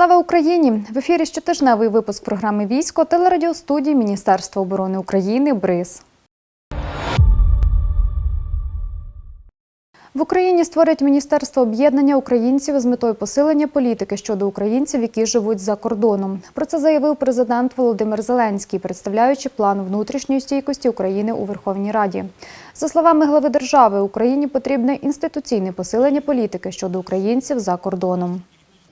Слава Україні! В ефірі щотижневий випуск програми Військо телерадіостудії Міністерства оборони України БРИЗ. В Україні створять Міністерство об'єднання українців з метою посилення політики щодо українців, які живуть за кордоном. Про це заявив президент Володимир Зеленський, представляючи план внутрішньої стійкості України у Верховній Раді. За словами глави держави, Україні потрібне інституційне посилення політики щодо українців за кордоном.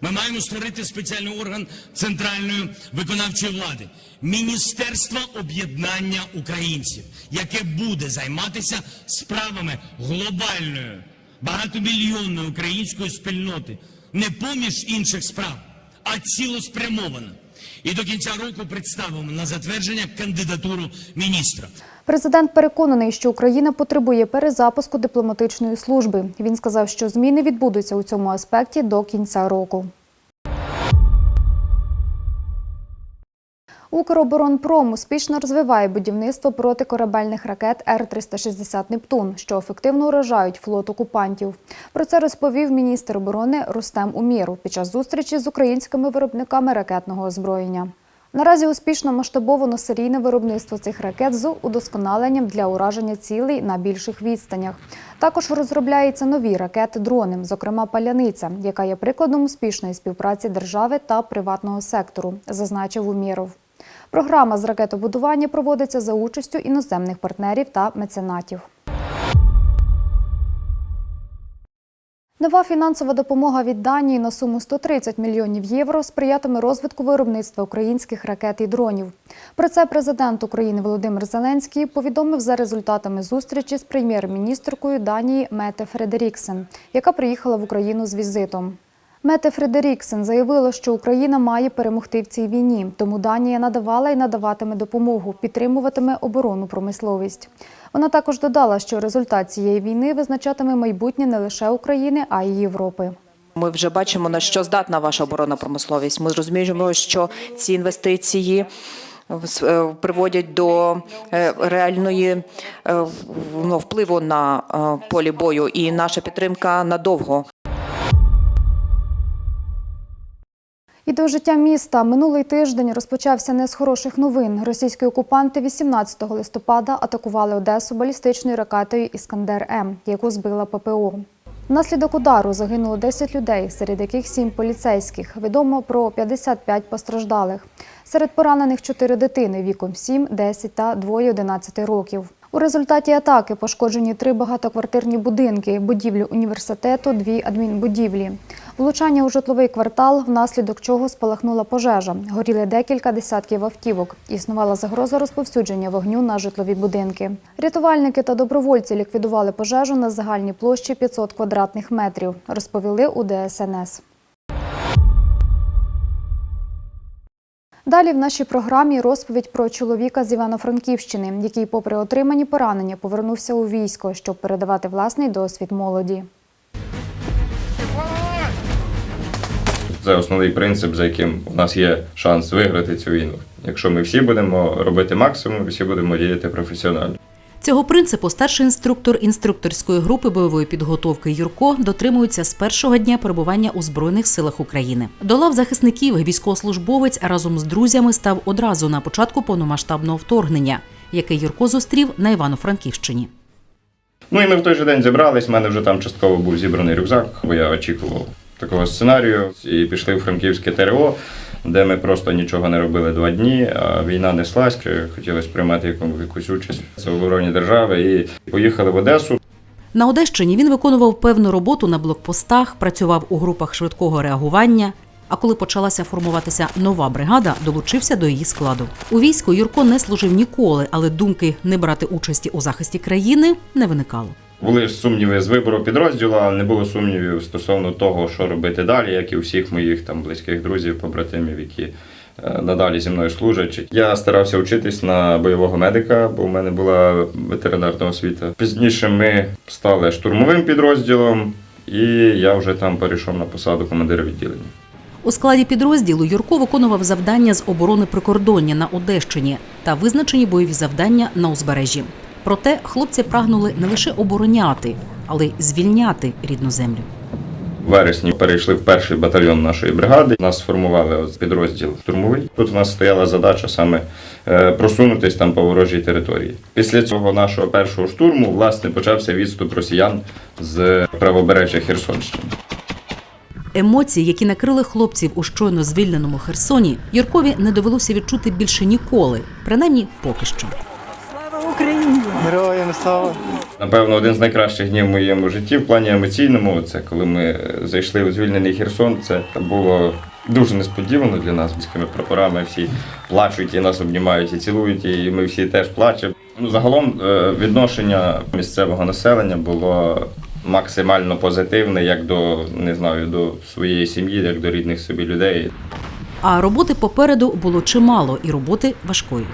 Ми маємо створити спеціальний орган центральної виконавчої влади Міністерство об'єднання українців, яке буде займатися справами глобальної багатомільйонної української спільноти, не поміж інших справ, а цілеспрямовано. І до кінця року представимо на затвердження кандидатуру міністра. Президент переконаний, що Україна потребує перезапуску дипломатичної служби. Він сказав, що зміни відбудуться у цьому аспекті до кінця року. Укроборонпром успішно розвиває будівництво протикорабельних ракет Р-360 Нептун, що ефективно уражають флот окупантів. Про це розповів міністр оборони Рустем Умєров під час зустрічі з українськими виробниками ракетного озброєння. Наразі успішно масштабовано серійне виробництво цих ракет з удосконаленням для ураження цілей на більших відстанях. Також розробляються нові ракети-дрони, зокрема паляниця, яка є прикладом успішної співпраці держави та приватного сектору, зазначив Умєров. Програма з ракетобудування проводиться за участю іноземних партнерів та меценатів. Нова фінансова допомога від Данії на суму 130 мільйонів євро сприятиме розвитку виробництва українських ракет і дронів. Про це президент України Володимир Зеленський повідомив за результатами зустрічі з прем'єр-міністркою Данії Мете Фредеріксен, яка приїхала в Україну з візитом. Мете Фредеріксен заявила, що Україна має перемогти в цій війні, тому Данія надавала і надаватиме допомогу, підтримуватиме оборонну промисловість. Вона також додала, що результат цієї війни визначатиме майбутнє не лише України, а й Європи. Ми вже бачимо на що здатна ваша оборонна промисловість. Ми розуміємо, що ці інвестиції в- е, приводять до е, реальної е, ну, впливу на е, полі бою, і наша підтримка надовго. І до життя міста минулий тиждень розпочався не з хороших новин. Російські окупанти 18 листопада атакували Одесу балістичною ракетою Іскандер М, яку збила ППО. Внаслідок удару загинуло 10 людей, серед яких 7 поліцейських. Відомо про 55 постраждалих. Серед поранених 4 дитини віком 7, 10 та 2 11 років. У результаті атаки пошкоджені три багатоквартирні будинки, будівлю університету, дві адмінбудівлі. Влучання у житловий квартал, внаслідок чого спалахнула пожежа. Горіли декілька десятків автівок. Існувала загроза розповсюдження вогню на житлові будинки. Рятувальники та добровольці ліквідували пожежу на загальній площі 500 квадратних метрів, розповіли у ДСНС. Далі в нашій програмі розповідь про чоловіка з Івано-Франківщини, який, попри отримані поранення, повернувся у військо, щоб передавати власний досвід молоді. Це основний принцип, за яким у нас є шанс виграти цю війну. Якщо ми всі будемо робити максимум, всі будемо діяти професіонально. Цього принципу старший інструктор інструкторської групи бойової підготовки Юрко дотримується з першого дня перебування у збройних силах України. До лав захисників військовослужбовець разом з друзями став одразу на початку повномасштабного вторгнення, яке Юрко зустрів на Івано-Франківщині. Ну і ми в той же день зібрались. У мене вже там частково був зібраний рюкзак, бо я очікував такого сценарію. І пішли в франківське ТРО, де ми просто нічого не робили два дні. А війна неслась, хотілося приймати яку- якусь участь в обороні держави. І поїхали в Одесу. На Одещині він виконував певну роботу на блокпостах, працював у групах швидкого реагування. А коли почалася формуватися нова бригада, долучився до її складу. У війську Юрко не служив ніколи, але думки не брати участі у захисті країни не виникало. Були ж сумніви з вибору підрозділу, але не було сумнівів стосовно того, що робити далі, як і у всіх моїх там близьких друзів, побратимів, які е, надалі зі мною служать. Я старався вчитись на бойового медика, бо в мене була ветеринарна освіта. Пізніше ми стали штурмовим підрозділом, і я вже там перейшов на посаду командира відділення. У складі підрозділу Юрко виконував завдання з оборони прикордоння на Одещині та визначені бойові завдання на узбережжі. Проте хлопці прагнули не лише обороняти, але й звільняти рідну землю. В вересні перейшли в перший батальйон нашої бригади. Нас сформували підрозділ штурмовий. Тут в нас стояла задача саме е, просунутись там по ворожій території. Після цього нашого першого штурму власне почався відступ росіян з правобережжя Херсонщини. Емоції, які накрили хлопців у щойно звільненому Херсоні, Юркові не довелося відчути більше ніколи, принаймні поки що. Героям слава! Напевно, один з найкращих днів в моєму житті в плані емоційному. Це коли ми зайшли у звільнений Херсон. Це було дуже несподівано для нас. Міськими прапорами всі плачуть і нас обнімають і цілують, і ми всі теж плачемо. Ну, загалом е, відношення місцевого населення було максимально позитивне, як до не знаю, до своєї сім'ї, як до рідних собі людей. А роботи попереду було чимало, і роботи важкої.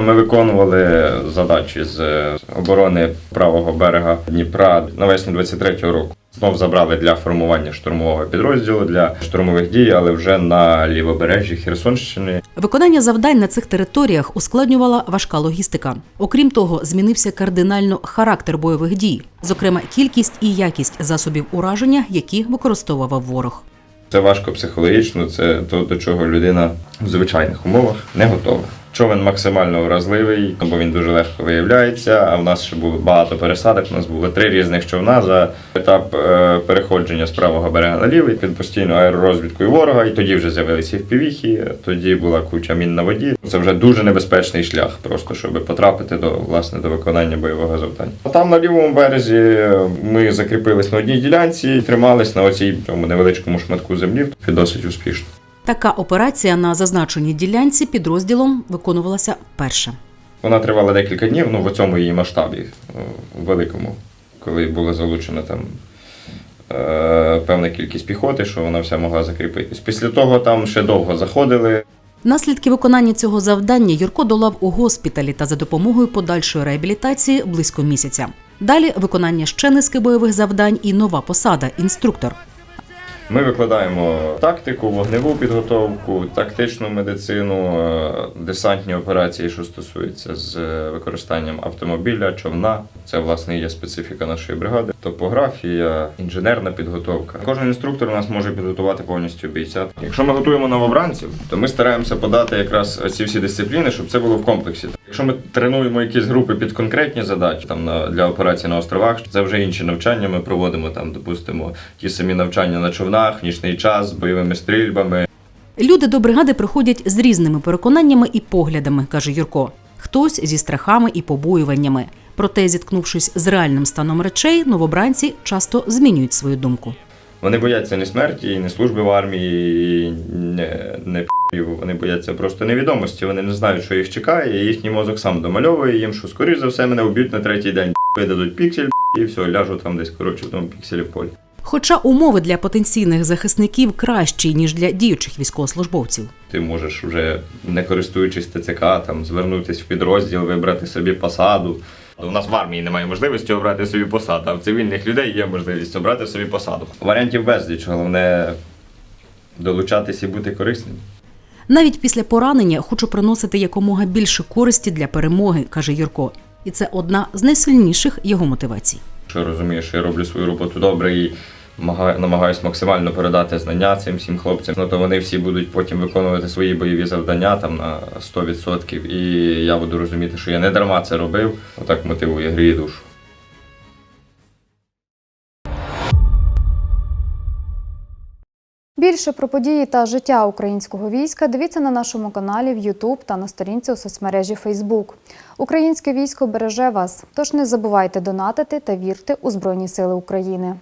Ми виконували задачі з оборони правого берега Дніпра навесні 23-го року. Знов забрали для формування штурмового підрозділу для штурмових дій, але вже на лівобережжі Херсонщини. Виконання завдань на цих територіях ускладнювала важка логістика. Окрім того, змінився кардинально характер бойових дій, зокрема кількість і якість засобів ураження, які використовував ворог. Це важко психологічно, це то, до чого людина в звичайних умовах не готова. Човен максимально вразливий, бо він дуже легко виявляється. А в нас ще було багато пересадок. У нас було три різних човна за етап е, переходження з правого берега на лівий під постійною аеророзвідкою ворога. І тоді вже з'явилися впівіхи, тоді була куча мін на воді. Це вже дуже небезпечний шлях, просто щоб потрапити до власне до виконання бойового завдання. А там на лівому березі ми закріпились на одній ділянці, і тримались на оцій цьому невеличкому шматку землі. Досить успішно. Така операція на зазначеній ділянці підрозділом виконувалася вперше. Вона тривала декілька днів, ну в цьому її масштабі великому, коли була залучена там е, певна кількість піхоти, що вона вся могла закріпитись. Після того там ще довго заходили. Наслідки виконання цього завдання Юрко долав у госпіталі та за допомогою подальшої реабілітації близько місяця. Далі виконання ще низки бойових завдань і нова посада інструктор. Ми викладаємо тактику, вогневу підготовку, тактичну медицину, е, десантні операції, що стосуються з е, використанням автомобіля, човна. Це власне є специфіка нашої бригади. Топографія, інженерна підготовка. Кожен інструктор у нас може підготувати повністю бійця. Якщо ми готуємо новобранців, то ми стараємося подати якраз ці всі дисципліни, щоб це було в комплексі. Якщо ми тренуємо якісь групи під конкретні задачі, там на для операцій на островах, це вже інші навчання. Ми проводимо там, допустимо, ті самі навчання на човнах, нічний час з бойовими стрільбами. Люди до бригади приходять з різними переконаннями і поглядами, каже Юрко. Хтось зі страхами і побоюваннями. Проте, зіткнувшись з реальним станом речей, новобранці часто змінюють свою думку. Вони бояться не смерті, не служби в армії, не, не. Вони бояться просто невідомості. Вони не знають, що їх чекає, і їхній мозок сам домальовує їм, що скоріш за все мене вб'ють на третій день. Видадуть піксель і все, ляжу там десь коротше в тому пікселі в полі. Хоча умови для потенційних захисників кращі ніж для діючих військовослужбовців. Ти можеш вже, не користуючись ТЦК, там звернутися в підрозділ, вибрати собі посаду. У нас в армії немає можливості обрати собі посаду, а в цивільних людей є можливість обрати собі посаду. Варіантів безліч, головне долучатись і бути корисним. Навіть після поранення хочу приносити якомога більше користі для перемоги, каже Юрко. І це одна з найсильніших його мотивацій. Що що я роблю свою роботу добре і намагаю- намагаюсь максимально передати знання цим всім хлопцям. Ну то вони всі будуть потім виконувати свої бойові завдання там на 100%. І я буду розуміти, що я не дарма це робив. Отак мотивує, гріє душу. Більше про події та життя українського війська дивіться на нашому каналі в YouTube та на сторінці у соцмережі Facebook. Українське військо береже вас, тож не забувайте донатити та вірте у Збройні Сили України.